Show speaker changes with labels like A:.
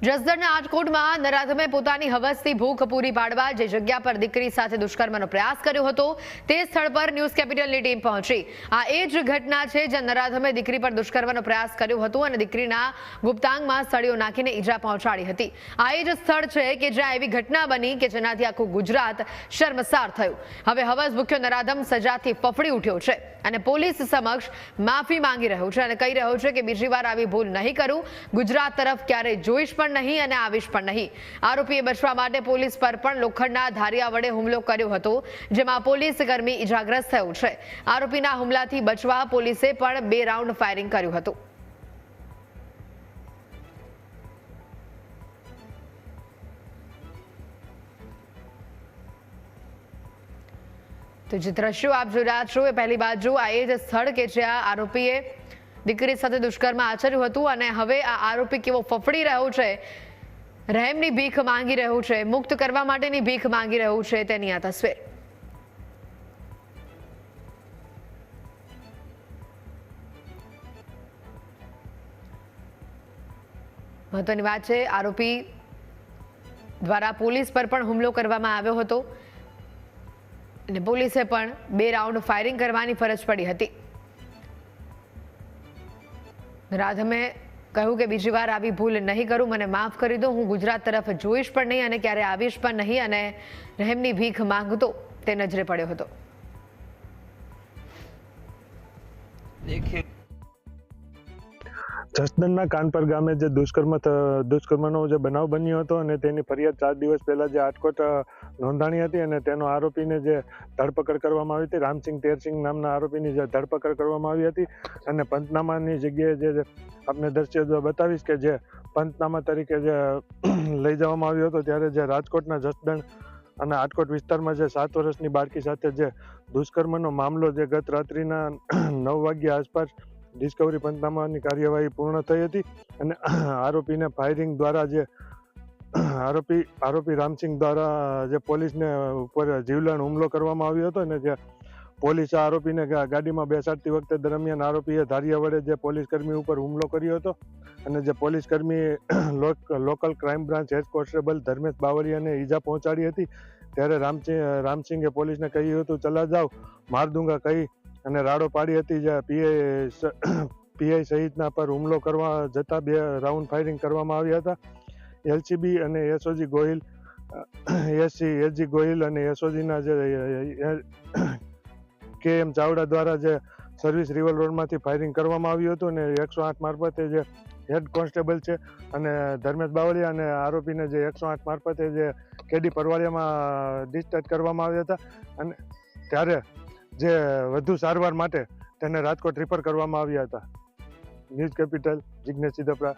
A: જસદણના રાજકોટમાં નરાધમે પોતાની હવસથી ભૂખ પૂરી પાડવા જે જગ્યા પર દીકરી સાથે દુષ્કર્મનો પ્રયાસ કર્યો હતો, તે સ્થળ પર ન્યૂઝ કેપિટલની ટીમ પહોંચી. આ એ જ ઘટના છે જ્યાં નરાધમે દીકરી પર દુષ્કર્મનો પ્રયાસ કર્યો હતો અને દીકરીના ગુપ્તાંગમાં સળીઓ નાખીને ઈજા પહોંચાડી હતી. આ એ જ સ્થળ છે કે જ્યાં એવી ઘટના બની કે જેનાથી આખું ગુજરાત શર્મસાર થયું. હવે હવસ ભૂખ્યો નરાધમ સજાથી ફફડી ઉઠ્યો છે અને પોલીસ સમક્ષ માફી માંગી રહ્યો છે અને કહી રહ્યો છે કે બીજી વાર આવી ભૂલ નહીં કરું. ગુજરાત તરફ ક્યારેય જોઈશ પણ નહીં અને આવીશ પણ નહીં. આરોપીએ બચવા માટે પોલીસ પર પણ લોખંડના ધારિયા વડે હુમલો કર્યો હતો, જેમાં પોલીસ કર્મી ઇજાગ્રસ્ત થયો છે. આરોપીના હુમલાથી બચવા પોલીસે પણ બે રાઉન્ડ ફાયરિંગ કર્યું હતું. તો જે દ્રશ્યો આપ જોઈ રહ્યા છો, એ પહેલી બાજુ આ એ જ સ્થળ કે જ્યાં આરોપીએ દીકરી સાથે દુષ્કર્મ આચર્યું હતું અને હવે આ આરોપી કેવો ફફડી રહ્યો છે? રહેમની ભીખ માંગી રહ્યું છે, મુક્ત કરવા માટેની ભીખ માંગી રહ્યું છે, તેની આ તસવીર. મહત્વની વાત છે, આરોપી દ્વારા પોલીસ પર પણ હુમલો કરવામાં આવ્યો હતો. અને પોલીસે પણ બે રાઉન્ડ ફાયરિંગ કરવાની ફરજ પડી હતી. રાધમે કહ્યું કે બીજી વાર આવી ભૂલ નહીં કરું, મને માફ કરી દો, હું ગુજરાત તરફ જોઈશ પણ નહીં અને ક્યારે આવીશ પણ નહીં અને રહેમની ભીખ માંગતો તે નજરે પડ્યો હતો.
B: દેખે
C: જસદણના કાનપર ગામે જે દુષ્કર્મ દુષ્કર્મનો જે બનાવ બન્યો હતો અને તેની ફરિયાદ ચાર દિવસ પહેલાં જે આટકોટ નોંધાણી હતી અને તેનો આરોપીને જે ધરપકડ કરવામાં આવી હતી, રામસિંહ તેરસિંહ નામના આરોપીની જે ધરપકડ કરવામાં આવી હતી અને પંચનામાની જગ્યાએ જે આપને દ્રશ્ય બતાવીશ કે જે પંચનામા તરીકે જે લઈ જવામાં આવ્યો હતો ત્યારે જે રાજકોટના જસદણ અને આટકોટ વિસ્તારમાં જે સાત વર્ષની બાળકી સાથે જે દુષ્કર્મનો મામલો જે ગત રાત્રિના નવ વાગ્યા આસપાસ ડિસ્કવરી પંચનામાની કાર્યવાહી પૂર્ણ થઈ હતી અને આરોપીને ફાયરિંગ દ્વારા જે આરોપી આરોપી રામસિંહ દ્વારા જે પોલીસને ઉપર જીવલેણ હુમલો કરવામાં આવ્યો હતો અને જે પોલીસે આરોપીને ગાડીમાં બેસાડતી વખતે દરમિયાન આરોપીએ ધારિયા વડે જે પોલીસ કર્મી ઉપર હુમલો કર્યો હતો અને જે પોલીસ કર્મી લોક- local crime branch head constable Dharmesh બાવળિયાને ઈજા પહોંચાડી હતી. ત્યારે રામસિંહ રામસિંહે પોલીસને કહ્યું હતું, ચલા જાઓ, માર દુંગા, કહી અને રાડો પાડી હતી જે પીઆઈ પીઆઈ સહિતના પર હુમલો કરવા જતા બે રાઉન્ડ ફાયરિંગ કરવામાં આવ્યા હતા. એલસીબી અને SOG Gohil SC, SG Gohil અને એસઓજીના જે કે એમ ચાવડા દ્વારા જે સર્વિસ રિવલ રોડમાંથી ફાયરિંગ કરવામાં આવ્યું હતું અને એકસો આઠ મારફતે જે હેડ કોન્સ્ટેબલ છે અને ધર્મેશ બાવળિયા અને આરોપીને જે એકસો આઠ મારફતે જે કેડી પરવાડિયામાં ડિસ્ચાર્જ કરવામાં આવ્યા હતા. અને ત્યારે જે વધુ સારવાર માટે તેને રાજકોટ રિફર કરવામાં આવ્યા હતા. News capital Jignesh Siddhpara